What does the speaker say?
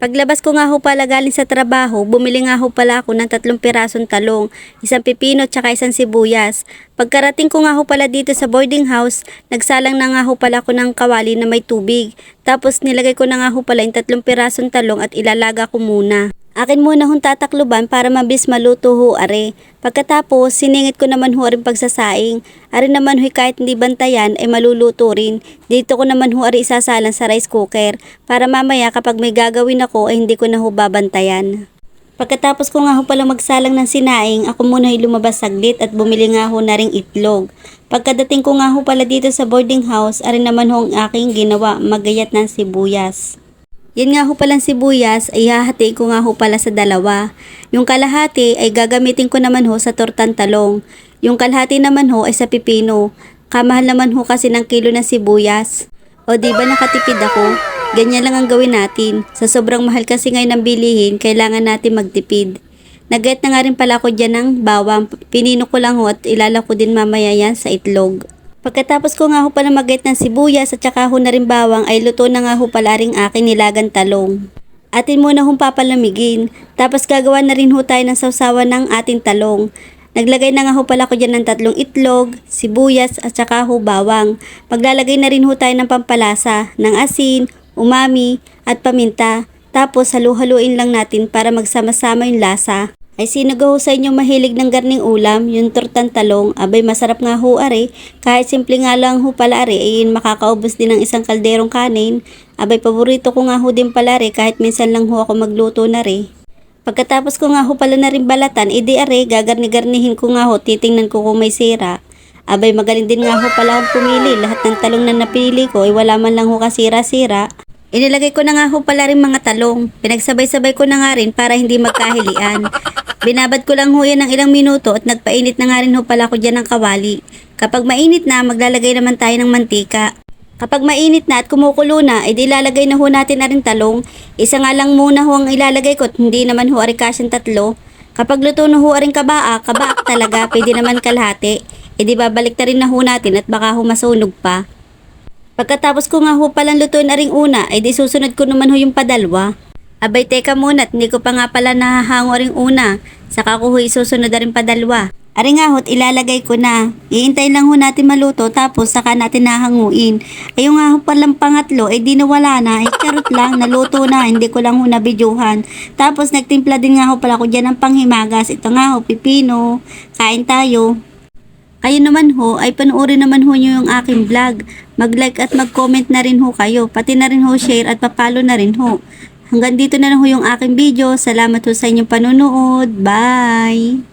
Paglabas ko nga ho pala galing sa trabaho, bumili nga ho pala ako ng tatlong pirasong talong, isang pipino tsaka isang sibuyas. Pagkarating ko nga ho pala dito sa boarding house, nagsalang na nga ho pala ako ng kawali na may tubig. Tapos nilagay ko na nga ho pala yung tatlong pirasong talong at ilalaga ko muna. Akin muna hong tatakluban para mabilis maluto ho are. Pagkatapos, siningit ko naman ho rin pagsasaing. Are naman ho kahit hindi bantayan ay maluluto rin. Dito ko naman ho are isasalan sa rice cooker para mamaya kapag may gagawin ako ay hindi ko na ho babantayan. Pagkatapos ko nga ho pala magsalang ng sinaing, ako muna ay lumabas saglit at bumili nga ho na ring itlog. Pagkadating ko nga ho pala dito sa boarding house, ari naman ho ang aking ginawa, magayat ng sibuyas. Yan nga ho palang sibuyas ay hahatiin ko nga ho pala sa dalawa. Yung kalahati ay gagamitin ko naman ho sa tortang talong. Yung kalahati naman ho ay sa pipino. Kamahal naman ho kasi ng kilo ng sibuyas. O di ba nakatipid ako? Ganyan lang ang gawin natin. Sa sobrang mahal kasi ngayon ng bilihin, kailangan natin magtipid. Nagayat na nga rin pala ako dyan ng bawang. Pinino ko lang ho at ilalako din mamaya yan sa itlog. Pagkatapos ko nga ho pala magayat ng sibuyas at saka ho na rin bawang ay luto na nga ho pala ring aking nilagang talong. Atin muna hong papalamigin. Tapos gagawa na rin ho tayo ng sausawan ng ating talong. Naglagay na nga ho pala ko dyan ng tatlong itlog, sibuyas at saka ho bawang. Maglalagay na rin ho tayo ng pampalasa, ng asin, umami at paminta. Tapos halu-haluin lang natin para magsama-sama yung lasa. Ay sino ho sa inyo mahilig ng garning ulam, yung tortang talong, abay masarap nga ho are. Kahit simple nga lang ho pala are, ay yun makakaubos din ng isang kalderong kanin. Abay paborito ko nga ho din pala are, kahit minsan lang ho ako magluto na re. Pagkatapos ko nga ho pala na rin balatan, edi are, gagarni-garnihin ko nga ho, titingnan ko kung may sira. Abay magaling din nga ho pala akong pumili, lahat ng talong na napili ko ay wala man lang ho kasira-sira. Inilagay ko na nga ho pala rin mga talong. Pinagsabay-sabay ko na nga rin para hindi magkahilian. Binabad ko lang ho yan ng ilang minuto at nagpainit na nga rin ho pala ko dyan ng kawali. Kapag mainit na, maglalagay naman tayo ng mantika. Kapag mainit na at kumukulo na, edi ilalagay na ho natin na rin talong. Isa nga lang muna ho ang ilalagay ko at hindi naman ho arikasyang tatlo. Kapag luto na ho aring kabaa, kabaak talaga, pwede naman kalahati. Edi babalik na rin na ho natin at baka ho masunog pa. Pagkatapos ko nga ho palang lutuin na ring una, ay di susunod ko naman ho yung padalwa. Abay teka muna at hindi ko pa nga pala nahahango ring una. Saka ko ho isusunod na rin padalwa. Ari nga ho't ilalagay ko na. Iintay lang ho natin maluto tapos saka natin nahanguin. Ayun nga ho palang pangatlo, eh di nawala na. Eh charot lang, naluto na, hindi ko lang ho nabidyuhan. Tapos nagtimpla din nga ho pala ko dyan ng panghimagas. Ito nga ho, pipino. Kain tayo. Kayo naman ho, ay panoorin naman ho nyo yung aking vlog. Mag-like at mag-comment na rin ho kayo. Pati na rin ho share at papalo na rin ho. Hanggang dito na lang ho yung aking video. Salamat ho sa inyong panonood. Bye!